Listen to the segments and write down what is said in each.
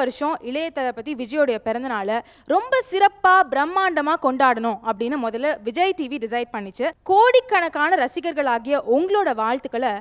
வருஷம் இளைய தளபதி விஜயோடைய பிறந்தநாளை ரொம்ப சிறப்பா பிரம்மாண்டமா கொண்டாடணும் அப்படின்னு முதல்ல விஜய் டிவி டிசைட் பண்ணிச்சு. கோடிக்கணக்கான ரசிகர்கள் ஆகிய உங்களோட வாழ்த்துக்களை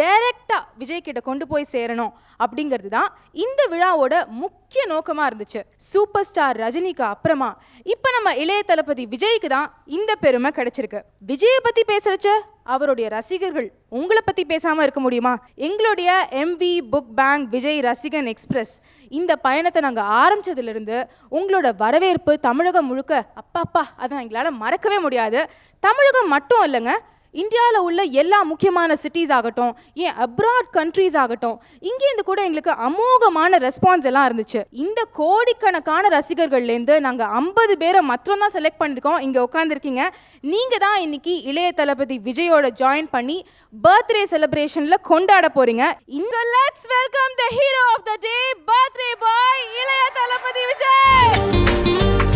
டைரக்டாக விஜய் கிட்ட கொண்டு போய் சேரணும் அப்படிங்கிறது தான் இந்த விழாவோட முக்கிய நோக்கமா இருந்துச்சு. சூப்பர் ஸ்டார் ரஜினிக்கு அப்புறமா இப்போ நம்ம இளைய தளபதி விஜய்க்கு தான் இந்த பெருமை கிடைச்சிருக்கு. விஜயை பத்தி பேசுகிறச்ச அவருடைய ரசிகர்கள் உங்களை பத்தி பேசாம இருக்க முடியுமா? எங்களுடைய எம்வி புக் பேங்க் விஜய் ரசிகன் எக்ஸ்பிரஸ் இந்த பயணத்தை நாங்க ஆரம்பிச்சதுல இருந்து உங்களோட வரவேற்பு தமிழகம் முழுக்க அப்பா அப்பா அதை எங்களால மறக்கவே முடியாது. தமிழகம் மட்டும் இல்லைங்க இந்தியாவில் உள்ள எல்லா முக்கியமான சிட்டிஸ் ஆகட்டும் ஏன் அப்ராட் கண்ட்ரீஸ் ஆகட்டும் இங்கேருந்து கூட எங்களுக்கு அமோகமான ரெஸ்பான்ஸ் எல்லாம் இருந்துச்சு. இந்த கோடிக்கணக்கான ரசிகர்கள்லேருந்து நாங்கள் ஐம்பது பேரை மாத்திரம் தான் செலக்ட் பண்ணியிருக்கோம் இங்கே உட்காந்துருக்கீங்க நீங்கள் தான் இன்னைக்கு இளைய தளபதி விஜயோட ஜாயின் பண்ணி பர்த்டே செலிப்ரேஷனில் கொண்டாட போகிறீங்க இந்த let's welcome the hero of the day birthday boy Ilaiya Thalapathy Vijay!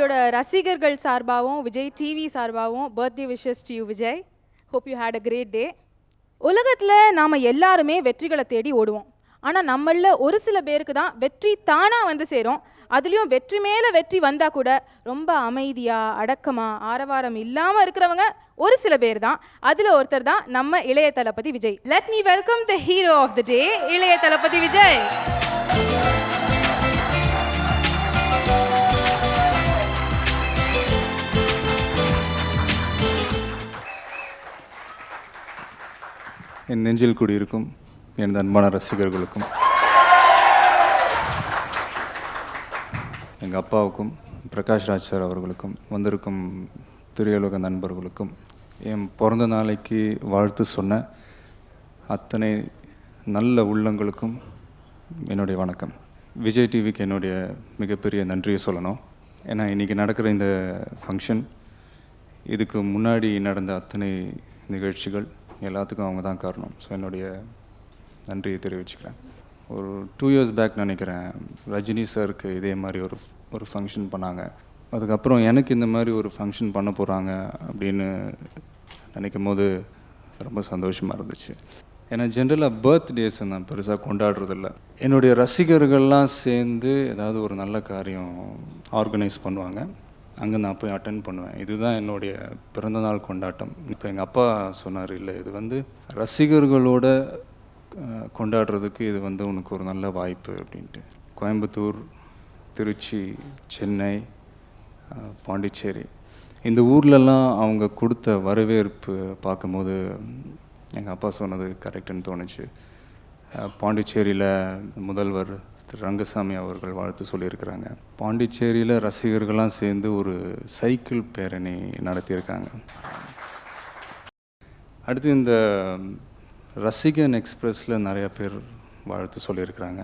உங்களோட ரசிகர்கள் சார்பாகவும் விஜய் டிவி சார்பாகவும் birthday wishes to you Vijay. Hope you had a great day உலகத்தில் நாம் எல்லாருமே வெற்றிகளை தேடி ஓடுவோம். ஆனால் நம்மளில் ஒரு சில பேருக்கு தான் வெற்றி தானாக வந்து சேரும். அதுலேயும் வெற்றி மேலே வெற்றி வந்தால் கூட ரொம்ப அமைதியாக அடக்கமாக ஆரவாரம் இல்லாமல் இருக்கிறவங்க ஒரு சில பேர் தான். அதில் ஒருத்தர் தான் நம்ம Ilaiya Thalapathy Vijay. Let me welcome the hero of the day Ilaiya Thalapathy Vijay. என் நெஞ்சில் குடியிருக்கும் எனது அன்பான ரசிகர்களுக்கும் எங்கள் அப்பாவுக்கும் பிரகாஷ் ராஜ் சார் அவர்களுக்கும் வந்திருக்கும் திரையுலக நண்பர்களுக்கும் என் பிறந்த நாளைக்கு வாழ்த்து சொன்ன அத்தனை நல்ல உள்ளங்களுக்கும் என்னுடைய வணக்கம். விஜய் டிவிக்கு என்னுடைய மிகப்பெரிய நன்றியை சொல்லணும். ஏன்னா இன்றைக்கி நடக்கிற இந்த ஃபங்க்ஷன் இதுக்கு முன்னாடி நடந்த அத்தனை நிகழ்ச்சிகள் எல்லாத்துக்கும் அவங்க தான் காரணம். ஸோ என்னுடைய நன்றியை தெரிவிச்சுக்கிறேன். ஒரு டூ இயர்ஸ் பேக் நினைக்கிறேன் ரஜினி சாருக்கு இதே மாதிரி ஒரு ஒரு ஃபங்க்ஷன் பண்ணாங்க. அதுக்கப்புறம் எனக்கு இந்த மாதிரி ஒரு ஃபங்க்ஷன் பண்ண போகிறாங்க அப்படின்னு நினைக்கும் போது ரொம்ப சந்தோஷமாக இருந்துச்சு. ஏன்னா ஜென்ரலாக பர்த்டேஸை நான் பெருசாக கொண்டாடுறதில்ல. என்னுடைய ரசிகர்கள்லாம் சேர்ந்து ஏதாவது ஒரு நல்ல காரியம் ஆர்கனைஸ் பண்ணுவாங்க. அங்கே நான் போய் அட்டன் பண்ணுவேன். இதுதான் என்னுடைய பிறந்தநாள் கொண்டாட்டம். இப்போ எங்கள் அப்பா சொன்னார் இல்லை இது வந்து ரசிகர்களோட கொண்டாடுறதுக்கு இது வந்து உனக்கு ஒரு நல்ல வாய்ப்பு அப்படின்ட்டு. கோயம்புத்தூர் திருச்சி சென்னை பாண்டிச்சேரி. இந்த ஊர்லெல்லாம் அவங்க கொடுத்த வரவேற்பு பார்க்கும்போது எங்கள் அப்பா சொன்னது கரெக்டுன்னு தோணுச்சு. பாண்டிச்சேரியில் முதல்வர் திரு ரங்கசாமி அவர்கள் வாழ்த்து சொல்லியிருக்கிறாங்க. பாண்டிச்சேரியில் ரசிகர்கள்லாம் சேர்ந்து ஒரு சைக்கிள் பேரணி நடத்தியிருக்காங்க. அடுத்து இந்த ரசிகன் எக்ஸ்பிரஸில் நிறையா பேர் வாழ்த்து சொல்லியிருக்கிறாங்க.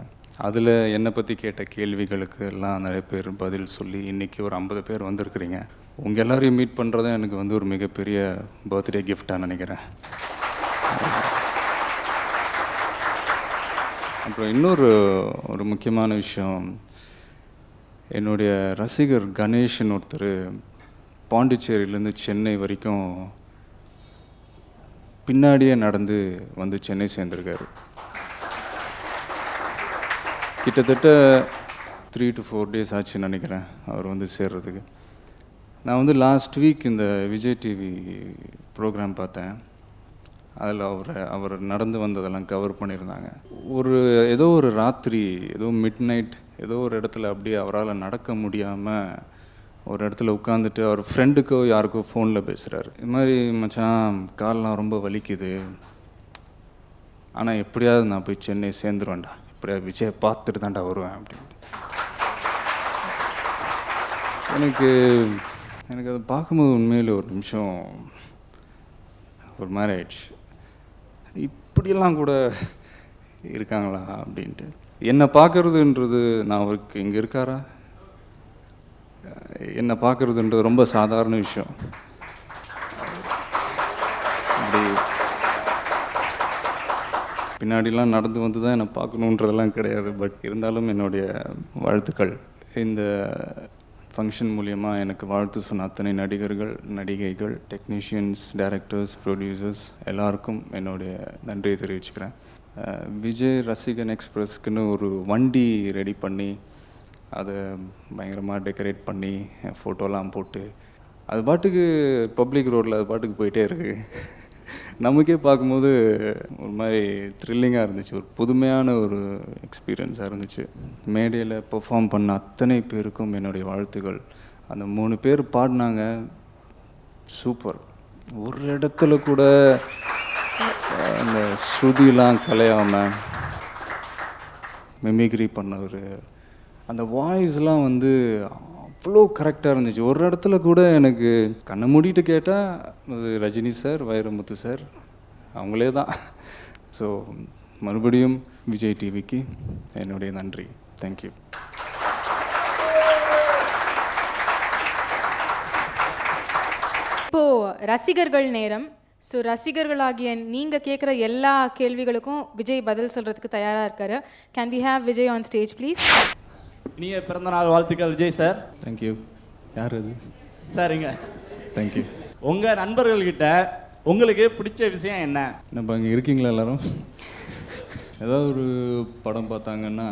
அதில் என்னை பற்றி கேட்ட கேள்விகளுக்கு எல்லாம் நிறைய பேர் பதில் சொல்லி இன்றைக்கி ஒரு ஐம்பது பேர் வந்திருக்கிறீங்க. உங்கள் எல்லோரையும் மீட் பண்ணுறதும் எனக்கு வந்து ஒரு மிகப்பெரிய பர்த்டே கிஃப்டாக நினைக்கிறேன். அப்புறம் இன்னொரு ஒரு முக்கியமான விஷயம். என்னுடைய ரசிகர் கணேஷன் ஒருத்தர் பாண்டிச்சேரியிலேருந்து சென்னை வரைக்கும் பின்னாடியே நடந்து வந்து சென்னை சேர்ந்திருக்காரு. கிட்டத்தட்ட த்ரீ டு ஃபோர் டேஸ் ஆச்சுன்னு நினைக்கிறேன் அவர் வந்து சேர்றதுக்கு. நான் வந்து லாஸ்ட் வீக் இந்த விஜய் டிவி ப்ரோக்ராம் பார்த்தேன். அதில் அவர் அவர் நடந்து வந்ததெல்லாம் கவர் பண்ணியிருந்தாங்க. ஒரு ஏதோ ஒரு ராத்திரி ஏதோ மிட் நைட் ஏதோ ஒரு இடத்துல அப்படியே அவரால் நடக்க முடியாமல் ஒரு இடத்துல உட்காந்துட்டு அவர் ஃப்ரெண்டுக்கோ யாருக்கோ ஃபோனில் பேசுகிறாரு இது மாதிரி மச்சான் கால்லாம் ரொம்ப வலிக்குது. ஆனால் எப்படியாவது நான் போய் சென்னை சேர்ந்துருவேன்டா. எப்படியாவது விஜயை பார்த்துட்டு தான்டா வருவேன் அப்படின்னு எனக்கு எனக்கு அதை பார்க்கும்போது உண்மையில் ஒரு நிமிஷம் ஒரு மாதிரி ஆயிடுச்சு. இப்படியெல்லாம் கூட இருக்காங்களா அப்படின்ட்டு. என்னை பார்க்கறதுன்றது நான் அவருக்கு இங்கே இருக்காரா? என்னை பார்க்கறதுன்றது ரொம்ப சாதாரண விஷயம். அப்படி பின்னாடிலாம் நடந்து வந்து தான் என்னை பார்க்கணுன்றதெல்லாம் கிடையாது. பட் இருந்தாலும் என்னுடைய வாழ்த்துக்கள். இந்த ஃபங்க்ஷன் மூலயமா எனக்கு வாழ்த்து சொன்ன அத்தனை நடிகர்கள் நடிகைகள் டெக்னீஷியன்ஸ் டைரக்டர்ஸ் ப்ரொடியூசர்ஸ் எல்லாருக்கும் என்னுடைய நன்றியை தெரிவிச்சுக்கிறேன். விஜய் ரசிகன் எக்ஸ்பிரஸ்க்குன்னு ஒரு வண்டி ரெடி பண்ணி அதை பயங்கரமாக டெக்கரேட் பண்ணி ஃபோட்டோலாம் போட்டு அது பாட்டுக்கு பப்ளிக் ரோட்டில் அது பாட்டுக்கு போயிட்டே இருக்குது நமக்கே பார்க்கும்போது ஒரு மாதிரி த்ரில்லிங்காக இருந்துச்சு. ஒரு புதுமையான ஒரு எக்ஸ்பீரியன்ஸாக இருந்துச்சு. மேடையில் பெர்ஃபார்ம் பண்ண அத்தனை பேருக்கும் என்னுடைய வாழ்த்துக்கள். அந்த மூணு பேர் பாடினாங்க. சூப்பர். ஒரு இடத்துல கூட அந்த ஸ்ருதிலாம் கலையாமல் மிமிக்ரி பண்ணவர். அந்த வாய்ஸ்லாம் வந்து அவ்வளோ கரெக்டாக இருந்துச்சு. ஒரு இடத்துல கூட எனக்கு கண்ணை மூடிட்டு கேட்டால் அது ரஜினி சார் வைரமுத்து சார் அவங்களே தான். ஸோ மறுபடியும் விஜய் டிவிக்கு என்னுடைய நன்றி. தேங்க்யூ இப்போ ரசிகர்கள் நேரம். ஸோ ரசிகர்களாகிய நீங்கள் கேட்குற எல்லா கேள்விகளுக்கும் விஜய் பதில் சொல்கிறதுக்கு தயாராக இருக்காரு. Can we have Vijay on stage please இனிய பிறந்தநாள் வாழ்த்துக்கள் விஜய் சார். தேங்க்யூ யார் அது? சரிங்க தேங்க்யூ உங்க நண்பர்கள்கிட்ட உங்களுக்கு பிடிச்ச விஷயம் என்ன? நம்ம அங்கே இருக்கீங்களா எல்லாரும்? ஏதாவது ஒரு படம் பார்த்தாங்கன்னா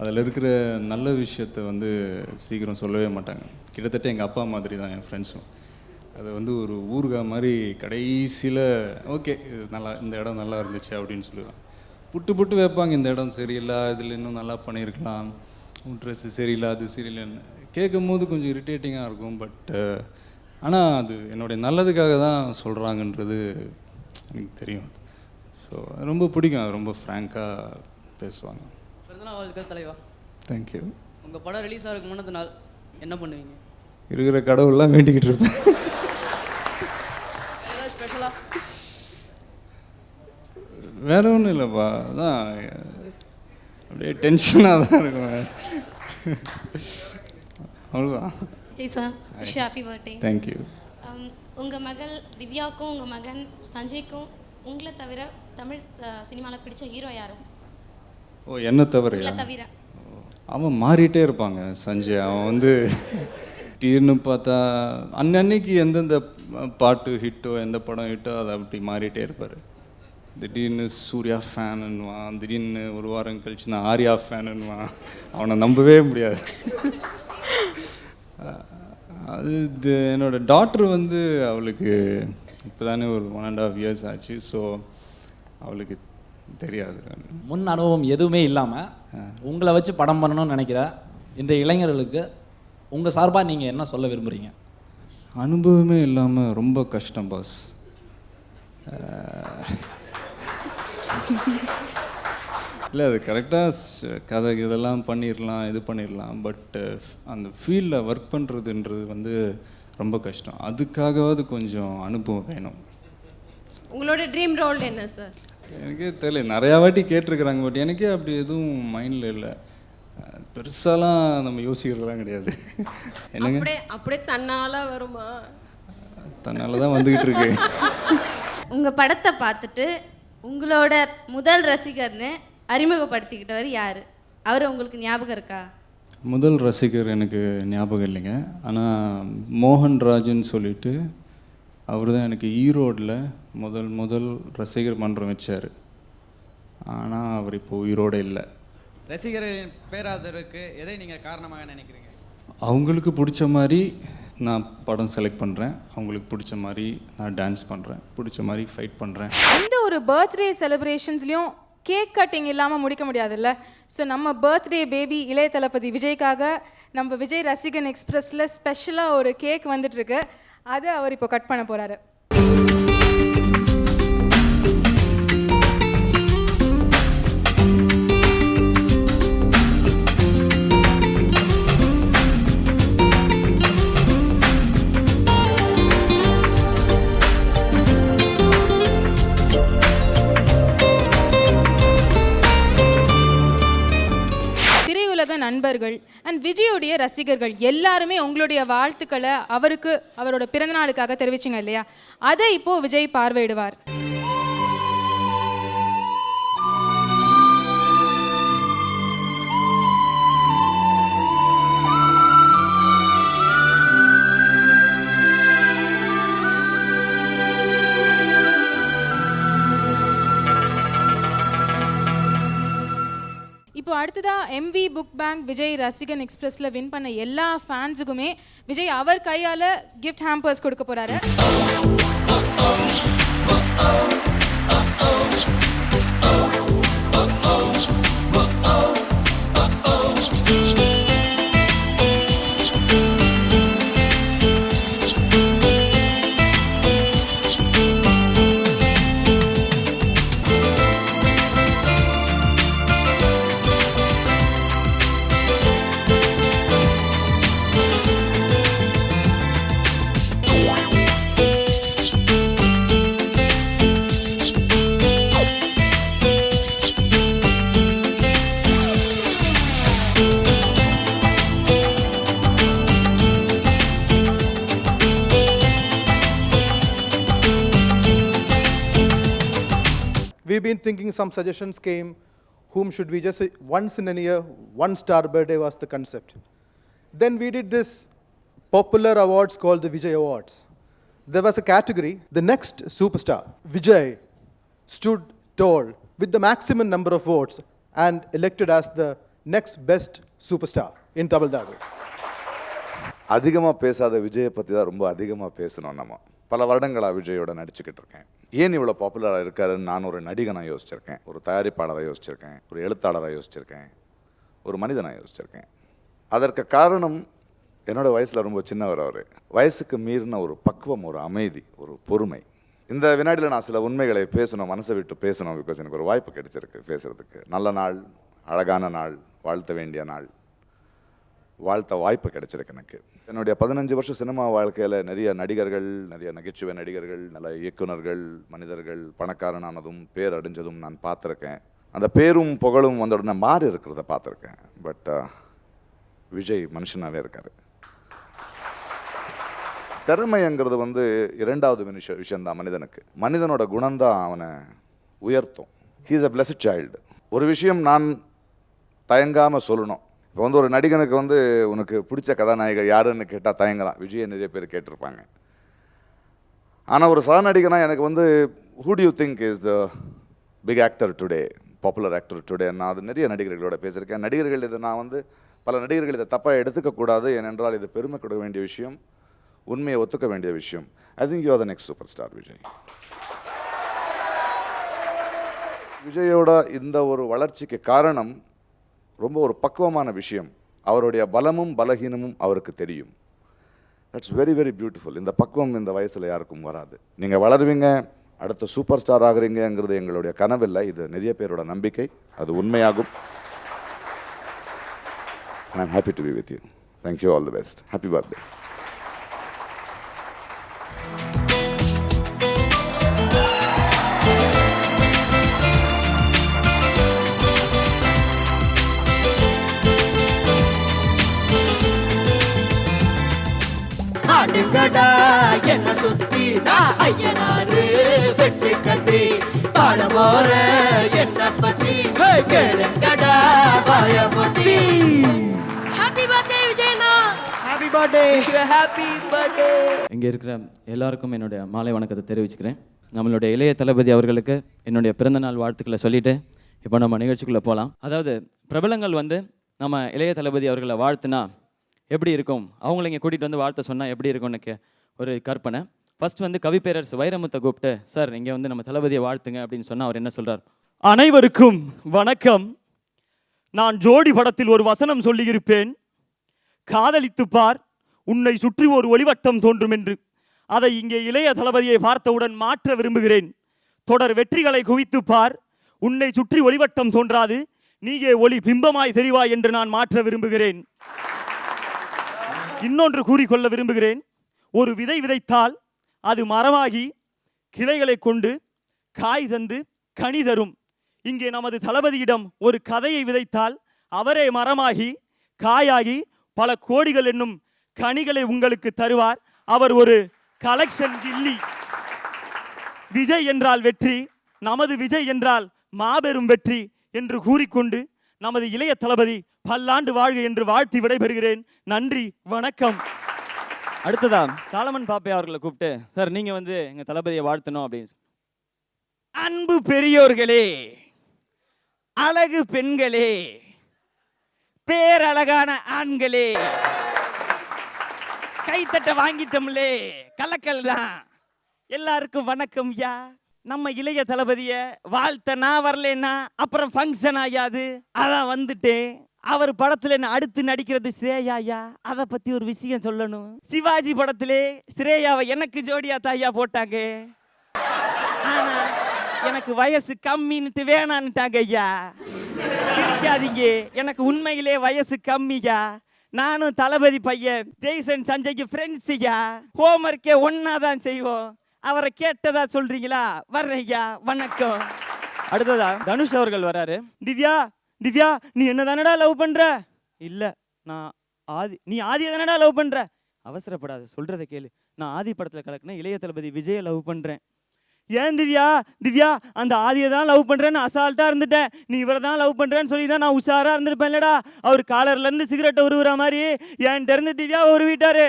அதில் இருக்கிற நல்ல விஷயத்த வந்து சீக்கிரம் சொல்லவே மாட்டாங்க. கிட்டத்தட்ட எங்கள் அப்பா மாதிரி தான் என் ஃப்ரெண்ட்ஸும் அது வந்து ஒரு ஊறுகாய் மாதிரி கடைசியில் ஓகே இது நல்லா இந்த இடம் நல்லா இருந்துச்சு அப்படின்னு சொல்லுவேன் புட்டு புட்டு வைப்பாங்க இந்த இடம் சரியில்லை இதில் இன்னும் நல்லா பண்ணியிருக்கலாம். ட்ரெஸ்ஸு சரியில்லை அது சரியில்லைன்னு. கேட்கும் போது கொஞ்சம் இரிட்டேட்டிங்காக இருக்கும் பட் ஆனால் அது என்னுடைய நல்லதுக்காக தான் சொல்கிறாங்கன்றது எனக்கு தெரியும். ஸோ ரொம்ப பிடிக்கும் அது ரொம்ப ஃப்ராங்காக பேசுவாங்க. பிறந்தநாள் வாழ்த்துக்கள் தலைவா. தேங்க்யூ உங்கள் படம் ரிலீஸ் ஆகிறதுக்கு முன்னத்து நாள் என்ன பண்ணுவீங்க? இருக்கிற கடவுள்லாம் வேண்டிக்கிட்டு இருப்பேன். ஸ்பெஷலாக வேற ஒன்றும் இல்லைப்பா அதான் அப்படியே டென்ஷனாக தான் இருக்கும். அவ்வளோதான் Vijay sir wish happy birthday thank you உங்கள் மகள் திவ்யாவுக்கும் உங்கள் மகன் சஞ்சய்க்கும் உங்களை தவிர தமிழ் சினிமாவில் பிடிச்ச ஹீரோ யாரு? ஓ என்ன உங்களை தவிர. அவன் மாறிட்டே இருப்பாங்க சஞ்சய். அவன் வந்து டீர்னு பார்த்தா அன்னன்னைக்கு எந்தெந்த பாட்டு ஹிட்டோ எந்த படம் ஹிட்டோ அதை அப்படி மாறிட்டே இருப்பார். திடீர்னு சூர்யா ஃபேனுன்னுவான் திடீர்னு ஒரு வாரம் கழிச்சு நான் ஆர்யா ஃபேனுன்னுவான் அவனை நம்பவே முடியாது. அது இது என்னோட டாக்டர் வந்து அவளுக்கு இப்போ தானே ஒரு ஒன் அண்ட் ஆஃப் இயர்ஸ் ஆச்சு ஸோ அவளுக்கு தெரியாது. முன் அனுபவம் எதுவுமே இல்லாமல் உங்களை வச்சு படம் பண்ணணும்னு நினைக்கிற இன்றைய இளைஞர்களுக்கு உங்கள் சார்பாக நீங்கள் என்ன சொல்ல விரும்புகிறீங்க அனுபவமே இல்லாமல் ரொம்ப கஷ்டம் பாஸ் இல்லை அது கரெக்டாக கதை இதெல்லாம் பண்ணிடலாம் இது பண்ணிடலாம் பட் அந்த ஃபீல்டில் ஒர்க் பண்ணுறதுன்றது வந்து ரொம்ப கஷ்டம். அதுக்காகவாவது கொஞ்சம் அனுபவம் வேணும். உங்களோட ட்ரீம் ரோல் என்ன சார் எனக்கே தெரியல. நிறையா வாட்டி கேட்டிருக்கிறாங்க பட் எனக்கே அப்படி எதுவும் மைண்டில் இல்லை. பெருசாலாம் நம்ம யோசிக்கிறதுலாம் கிடையாது. என்னங்க? அப்படியே அப்படியே தன்னால வருமா? தன்னால தான் வந்துக்கிட்டு இருக்கு. உங்கள் படத்தை பார்த்துட்டு உங்களோட முதல் ரசிகர்னு அறிமுகப்படுத்திக்கிட்டவர் யார்? அவர் உங்களுக்கு ஞாபகம் இருக்கா? முதல் ரசிகர் எனக்கு ஞாபகம் இல்லைங்க. ஆனால் மோகன்ராஜ்னு சொல்லிட்டு அவர் தான் எனக்கு ஈரோடில் முதல் முதல் ரசிகர் மன்றம் வச்சார். ஆனால் அவர் இப்போ உயிரோடு இல்லை. ரசிகர்களின் பேராதரவுக்கு எதை நீங்கள் காரணமாக நினைக்கிறீங்க? அவங்களுக்கு பிடிச்ச மாதிரி நான் படம் செலக்ட் பண்ணுறேன் அவங்களுக்கு பிடிச்ச மாதிரி நான் டான்ஸ் பண்ணுறேன் பிடிச்ச மாதிரி ஃபைட் பண்ணுறேன் ஒரு பர்த்டே செலிப்ரேஷன்ஸ்லேயும் கேக் கட்டிங் இல்லாமல் முடிக்க முடியாதுல்ல? ஸோ நம்ம பர்த்டே பேபி இளைய தளபதி விஜய்க்காக நம்ம விஜய் ரசிகன் எக்ஸ்பிரஸில் ஸ்பெஷலாக ஒரு கேக் வந்துட்டுருக்கு அதை அவர் இப்போ கட் பண்ண போகிறாரு ரசிகர்கள் எல்லாருமே உங்களுடைய வாழ்த்துக்களை அவருக்கு அவரோட பிறந்தநாளுக்காக தெரிவிச்சிங்க இல்லையா? அதை இப்போ விஜய் பார்வையிடுவார். அடுத்ததாக எம்வி புக் பேங்க் விஜய் ரசிகன் எக்ஸ்பிரஸில் வின் பண்ண எல்லா ஃபேன்ஸுக்குமே விஜய் அவர் கையால் கிஃப்ட் ஹேம்பர்ஸ் கொடுக்க போறாரு. We've been thinking some suggestions came. Whom should we just say once in a year, one star birthday was the concept. Then we did this popular awards called the Vijay Awards. There was a category, the next superstar. Vijay stood tall with the maximum number of votes and elected as the next best superstar in Tamil Nadu. அதிகமாக பேசாத விஜயை பற்றி தான் ரொம்ப அதிகமாக பேசணும் நம்ம பல வருடங்களாக விஜயோட நடிச்சுக்கிட்டு இருக்கேன் ஏன் இவ்வளோ பாப்புலராக இருக்காருன்னு நான் ஒரு நடிகனாக யோசிச்சிருக்கேன். ஒரு தயாரிப்பாளராக யோசிச்சிருக்கேன். ஒரு எழுத்தாளராக யோசிச்சிருக்கேன். ஒரு மனிதனாக யோசிச்சிருக்கேன். அதற்கு காரணம் என்னோடய வயசில் ரொம்ப சின்னவர் அவர். வயசுக்கு மீறின ஒரு பக்குவம் ஒரு அமைதி ஒரு பொறுமை. இந்த வினாடியில் நான் சில உண்மைகளை பேசணும் மனசை விட்டு பேசணும் பிகாஸ் எனக்கு ஒரு வாய்ப்பு கிடைச்சிருக்கு பேசுகிறதுக்கு நல்ல நாள் அழகான நாள் வாழ்த்த வேண்டிய நாள். வாழ்த்த வாய்ப்பு கிடைச்சிருக்கு எனக்கு. என்னுடைய பதினஞ்சு வருஷம் சினிமா வாழ்க்கையில் நிறைய நடிகர்கள் நிறைய நகைச்சுவை நடிகர்கள் நல்ல இயக்குனர்கள் மனிதர்கள் பணக்காரனானதும் பேர் அடைஞ்சதும் நான் பார்த்துருக்கேன். அந்த பேரும் புகழும் வந்த உடனே மாறி இருக்கிறத பார்த்துருக்கேன். பட் விஜய் மனுஷனாகவே இருக்கார். திறமைங்கிறது வந்து இரண்டாவது விஷயம் விஷயந்தான் மனிதனுக்கு. மனிதனோட குணம்தான் அவனை உயர்த்தும். ஹீஸ் அ பிளஸ் சைல்டு ஒரு விஷயம் நான் தயங்காமல் சொல்லணும். இப்போ வந்து ஒரு நடிகனுக்கு வந்து உனக்கு பிடிச்ச கதாநாயகர் யாருன்னு கேட்டால் தயங்கலாம். விஜயை நிறைய பேர் கேட்டிருப்பாங்க. ஆனால் ஒரு சகநடிகனா எனக்கு வந்து who do you think is the big actor today popular actor today நான் அது நிறைய நடிகர்களோட பேசியிருக்கேன். நடிகர்கள் இதை நான் வந்து பல நடிகர்கள் இதை தப்பாக எடுத்துக்கக்கூடாது ஏனென்றால் இது பெருமை கொடுக்க வேண்டிய விஷயம் உண்மையை ஒத்துக்க வேண்டிய விஷயம். I think you are the next super star Vijay விஜயோட இந்த ஒரு வளர்ச்சிக்கு காரணம் ரொம்ப ஒரு பக்குவமான விஷயம். அவருடைய பலமும் பலகீனமும் அவருக்கு தெரியும். தட்ஸ் வெரி வெரி பியூட்டிஃபுல் இந்த பக்குவம் இந்த வயசில் யாருக்கும் வராது. நீங்கள் வளருவீங்க அடுத்த சூப்பர் ஸ்டார் ஆகுறீங்கங்கிறது எங்களுடைய கனவில்லை. இது நிறைய பேரோட நம்பிக்கை. அது உண்மையாகும். I am happy to be with you thank you all the best happy birthday ஆடுங்கடா என்ன சுத்தி நான் ஐயனாரு வெட்டு கத்தி. பாட போற என்ன பத்தி? கேளுங்கடா வாய பத்தி ஹாப்பி பர்த்டே விஜயண்ணா. ஹாப்பி பர்த்டே ஹாப்பி பர்த்டே இங்கே இருக்கிற எல்லாருக்கும் என்னுடைய மாலை வணக்கத்தை தெரிவிச்சுக்கிறேன். நம்மளுடைய இளைய தளபதி அவர்களுக்கு என்னுடைய பிறந்தநாள் வாழ்த்துக்களை சொல்லிட்டு இப்போ நம்ம நிகழ்ச்சிக்குள்ளே போகலாம் அதாவது பிரபலங்கள் வந்து நம்ம இளைய தளபதி அவர்களை வாழ்த்துனா எப்படி இருக்கும்? அவங்கள இங்கே கூட்டிகிட்டு வந்து வாழ்த்த சொன்னால் எப்படி இருக்கும்னு கே ஒரு கற்பனை. ஃபர்ஸ்ட் வந்து கவிப்பேரரசு வைரமுத்தை கூப்பிட்டு சார் இங்கே வந்து நம்ம தளபதியை வாழ்த்துங்க அப்படின்னு சொன்னால் அவர் என்ன சொல்கிறார் அனைவருக்கும் வணக்கம். நான் ஜோடி படத்தில் ஒரு வசனம் சொல்லியிருப்பேன். காதலித்து பார் உன்னை சுற்றி ஒரு ஒளிவட்டம் தோன்றும் என்று அதை இங்கே இளைய தளபதியை பார்த்தவுடன் மாற்ற விரும்புகிறேன். தொடர் வெற்றிகளை குவித்து பார் உன்னை சுற்றி ஒளிவட்டம் தோன்றாது. நீயே ஒளி பிம்பமாய் தெரிவாய் என்று நான் மாற்ற விரும்புகிறேன். இன்னொன்று கூறிக்கொள்ள விரும்புகிறேன். ஒரு விதை விதைத்தால் அது மரமாகி கிளைகளை கொண்டு காய் தந்து கனி தரும். இங்கே நமது தளபதியிடம் ஒரு கதையை விதைத்தால் அவரே மரமாகி காயாகி பல கோடிகள் என்னும் கனிகளை உங்களுக்கு தருவார். அவர் ஒரு கலெக்ஷன் கில்லி. விஜய் என்றால் வெற்றி நமது விஜய் என்றால் மாபெரும் வெற்றி என்று கூறிக்கொண்டு நமது இளைய தளபதி பல்லாண்டு வாழ்க என்று வாழ்த்தி விடைபெறுகிறேன். நன்றி வணக்கம். அடுத்ததா சாலமன் பாப்பே அவர்களை கூப்பிட்டு சார் நீங்க வந்து எங்க தளபதியை வாழ்த்தணும் அப்படின்னு. அன்பு பெரியோர்களே அழகு பெண்களே பேரழகான ஆண்களே கைத்தட்ட வாங்கிட்டோம்லே கலக்கல் தான் எல்லாருக்கும் வணக்கம் யா? நம்ம இளைய தளபதியை வாழ்த்த நான் வரலன்னா அப்புறம் ஃபங்க்ஷன் ஆயாது அதான் வந்துட்டேன். அவர் படத்துல அடுத்து நடிக்கிறது ஸ்ரேயாயா? அதை பத்தி ஒரு விஷயம் சொல்லணும். சிவாஜி படத்திலே ஸ்ரேயாவை எனக்கு ஜோடியா தாயா போட்டாங்க. ஆனா எனக்கு வயசு கம்மின்னுட்டு வேணான்னுட்டாங்க ஐயா. சிரிக்காதீங்க. எனக்கு உண்மையிலே வயசு கம்மியா நானும் தளபதி பையன். ஜெய்சன் சஞ்சய்க்கு ஃப்ரெண்ட்ஸுயா ஹோம்ஒர்க்கே ஒன்னா தான் செய்வோம். அவரை கேட்டதா சொல்றீங்களா? வர்றேய்யா வணக்கம். அடுத்ததா தனுஷ் அவர்கள் வராரு. திவ்யா திவ்யா நீ என்ன தானடா லவ் பண்ற? இல்ல நான் ஆதி நீ ஆதியை தானடா லவ் பண்ற? அவசரப்படாத சொல்றதை கேளு. நான் ஆதி படத்துல கலக்கின இளைய தளபதி விஜய லவ் பண்றேன். ஏன் திவ்யா? திவ்யா அந்த ஆதியை தான் லவ் பண்றேன்னு அசால்ட்டா இருந்துட்டேன். நீ இவரை தான் லவ் பண்றேன்னு சொல்லி தான் நான் உஷாரா இருந்திருப்பேன்லடா. அவர் காலர்ல இருந்து சிகரெட்டை உருவுற மாதிரி என்கிட்ட இருந்து திவ்யா உருவிட்டாரு.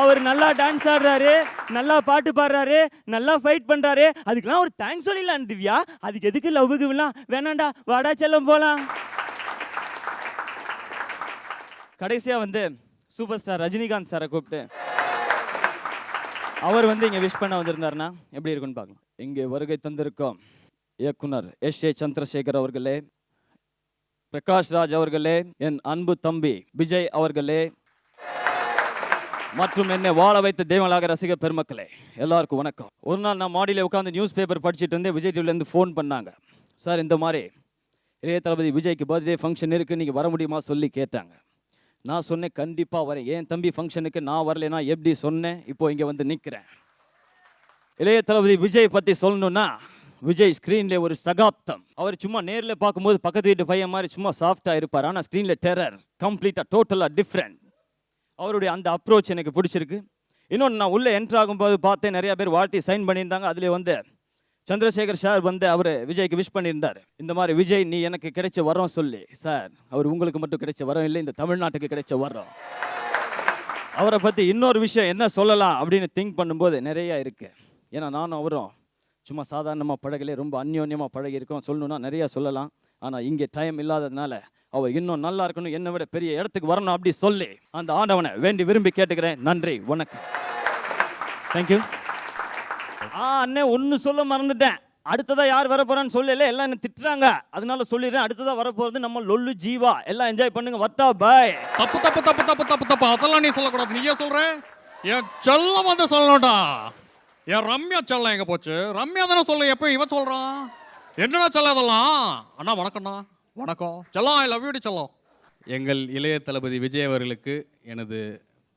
அவர் நல்லா டான்ஸ் ஆடுறாரு நல்லா பாட்டு பாடுறாரு நல்லா ஃபைட் பண்ணுறாரு அதுக்கெல்லாம் ஒரு தேங்க்ஸ் சொல்லிடலாம் திவ்யா. அதுக்கு எதுக்கு லவ்வுக்குலாம் வேணாண்டா வாடா செல்லம் போகலாம் கடைசியாக வந்து சூப்பர் ஸ்டார் ரஜினிகாந்த் சாரை கூப்பிட்டு அவர் வந்து இங்கே விஷ் பண்ண வந்திருந்தாருன்னா எப்படி இருக்குன்னு பார்க்கலாம். இங்கே வருகை தந்திருக்கோம் இயக்குனர் எஸ் ஏ சந்திரசேகர் அவர்களே பிரகாஷ் ராஜ் அவர்களே என் அன்பு தம்பி விஜய் அவர்களே மற்றும் என்னை வாழ வைத்த தெய்வங்களாக ரசிக பெருமக்களே எல்லாருக்கும் வணக்கம். ஒரு நாள் நான் மாடியில் உட்காந்து நியூஸ் பேப்பர் படிச்சுட்டு இருந்தேன் விஜய் டிவிலேருந்து ஃபோன் பண்ணாங்க. சார் இந்த மாதிரி இளைய தளபதி விஜய்க்கு பர்த்டே ஃபங்க்ஷன் இருக்குது நீங்கள் வர முடியுமா? சொல்லி கேட்டாங்க. நான் சொன்னேன் கண்டிப்பாக வரேன். என் தம்பி ஃபங்க்ஷனுக்கு நான் வரலைன்னா எப்படி சொன்னேன்? இப்போ இங்கே வந்து நிற்கிறேன் இளைய தளபதி விஜய் பற்றி சொல்லணும்னா விஜய் ஸ்க்ரீனில் ஒரு சகாப்தம். அவர் சும்மா நேரில் பார்க்கும்போது பக்கத்து வீட்டு பையன் மாதிரி சும்மா சாஃப்டாக இருப்பார். ஆனால் ஸ்க்ரீனில் டெரர் கம்ப்ளீட்டாக டோட்டலாக டிஃப்ரெண்ட் அவருடைய அந்த அப்ரோச் எனக்கு பிடிச்சிருக்கு. இன்னொன்று நான் உள்ளே என்ட்ரு ஆகும்போது பார்த்தேன் நிறைய பேர் வாழ்த்தி சைன் பண்ணியிருந்தாங்க. அதிலே வந்து சந்திரசேகர் சார் வந்து அவர் விஜய்க்கு விஷ் பண்ணியிருந்தார். இந்த மாதிரி விஜய் நீ எனக்கு கிடைச்ச வரம் சொல்லி சார் அவர் உங்களுக்கு மட்டும் கிடைச்ச வரம் இல்லை இந்த தமிழ்நாட்டுக்கு கிடைச்ச வரம். அவரை பற்றி இன்னொரு விஷயம் என்ன சொல்லலாம்? அப்படின்னு திங்க் பண்ணும்போது நிறையா இருக்கு. ஏன்னா நானும் அவரும் சும்மா சாதாரணமாக பழகலே ரொம்ப அந்யோன்யமாக பழகியிருக்கோம். சொல்லணுன்னா சொல்லணும்னா நிறைய சொல்லலாம். ஆனால் இங்கே டைம் இல்லாததுனால அவர் இன்னும் நல்லா இருக்கணும் என்னை விட பெரிய இடத்துக்கு வரணும் அப்படி சொல்லி அந்த ஆண்டவனை வேண்டி விரும்பி கேட்டுக்கிறேன். நன்றி வணக்கம். தேங்க்யூ ஆ அண்ணே ஒன்று சொல்ல மறந்துட்டேன். அடுத்ததாக யார் வர போறான்னு சொல்லல எல்லாம் என்ன திட்டுறாங்க. அதனால சொல்லிடுறேன் அடுத்ததா வர நம்ம லொல்லு ஜீவா. எல்லாம் என்ஜாய் பண்ணுங்க. வட்டா பாய் தப்பு தப்பு தப்பு தப்பு தப்பு தப்பு. அதெல்லாம் நீ சொல்லக்கூடாது. நீயே சொல்ற. என் செல்லம் வந்து சொல்லணும்டா. என் ரம்யா செல்லம் எங்க போச்சு? ரம்யா தானே சொல்ல எப்போ இவன் சொல்றான். என்னடா செல்ல அதெல்லாம்? அண்ணா வணக்கம்ண்ணா. வணக்கம். செல்லம் ஐ லவ் யூடி செல்லம். எங்கள் இளைய தளபதி விஜய் அவர்களுக்கு எனது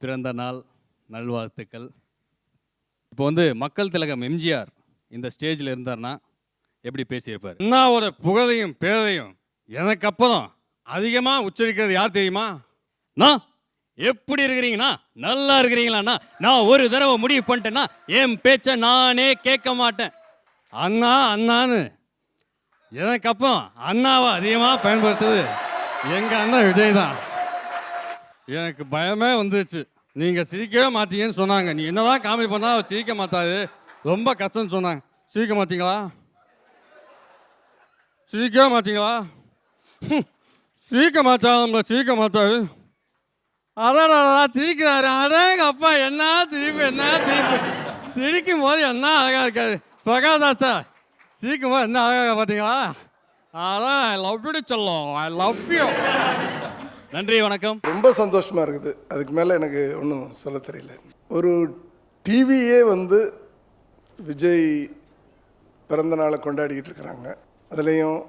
பிறந்த நாள் நல்வாழ்த்துக்கள். இப்போ வந்து மக்கள் திலகம் எம்ஜிஆர் இந்த ஸ்டேஜில் இருந்தார்னா எப்படி பேசியிருப்பார்? அண்ணாவோட புகழையும் பேரையும் எனக்கு அப்புறம் அதிகமாக உச்சரிக்கிறது யார் தெரியுமா? நான் எப்படி இருக்கிறீங்கண்ணா? நல்லா இருக்கிறீங்களாண்ணா? நான் ஒரு தடவை முடிவு பண்ணிட்டேன்னா என் பேச்சை நானே கேட்க மாட்டேன். அண்ணா அண்ணான்னு எனக்கு அண்ணாவை அதிகமாக பயன்படுத்துது? எங்கள் அண்ணன் விஜய் தான். எனக்கு பயமே வந்துச்சு நீங்கள் சிரிக்கவே மாட்டீங்கன்னு சொன்னாங்க. நீ என்னதான் காமெடி பண்ணால் அவர் சிரிக்க மாட்டாது ரொம்ப கஷ்டம்னு சொன்னாங்க. சிரிக்க மாட்டீங்களா? சிரிக்கவே மாட்டீங்களா? சிரிக்க மாட்டாங்க சிரிக்க மாட்டாரு. அதான் சிரிக்கிறாரு. அடேங்க அப்பா என்ன சிரிப்பு என்ன சிரிப்பு. சிரிக்கும் போது என்ன அழகாக இருக்காது பிரகாதாசா சார் போது என்ன ஆக பார்த்தீங்களா அதான் ஐ லவ் யூ சொல்லும். ஐ லவ் யூ நன்றி வணக்கம். ரொம்ப சந்தோஷமாக இருக்குது. அதுக்கு மேலே எனக்கு ஒன்றும் சொல்ல தெரியல. ஒரு டிவியே வந்து விஜய் பிறந்த நாளை கொண்டாடிக்கிட்டு இருக்கிறாங்க. அதுலேயும்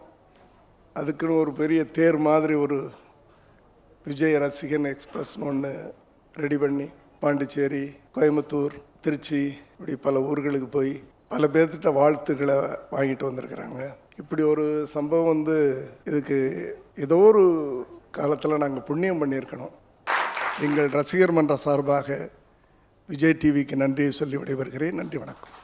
அதுக்குன்னு ஒரு பெரிய தேர் மாதிரி ஒரு விஜய் ரசிகன் எக்ஸ்பிரஸ்னு ஒன்று ரெடி பண்ணி பாண்டிச்சேரி கோயம்புத்தூர் திருச்சி இப்படி பல ஊர்களுக்கு போய் பல பேர்த்திட்ட வாழ்த்துக்களை வாங்கிட்டு வந்திருக்கிறாங்க. இப்படி ஒரு சம்பவம் வந்து இதுக்கு ஏதோ ஒரு காலத்தில் நாங்கள் புண்ணியம் பண்ணியிருக்கணும். எங்கள் ரசிகர் மன்ற சார்பாக விஜய் டிவிக்கு நன்றியை சொல்லி விடைபெறுகிறேன். நன்றி வணக்கம்.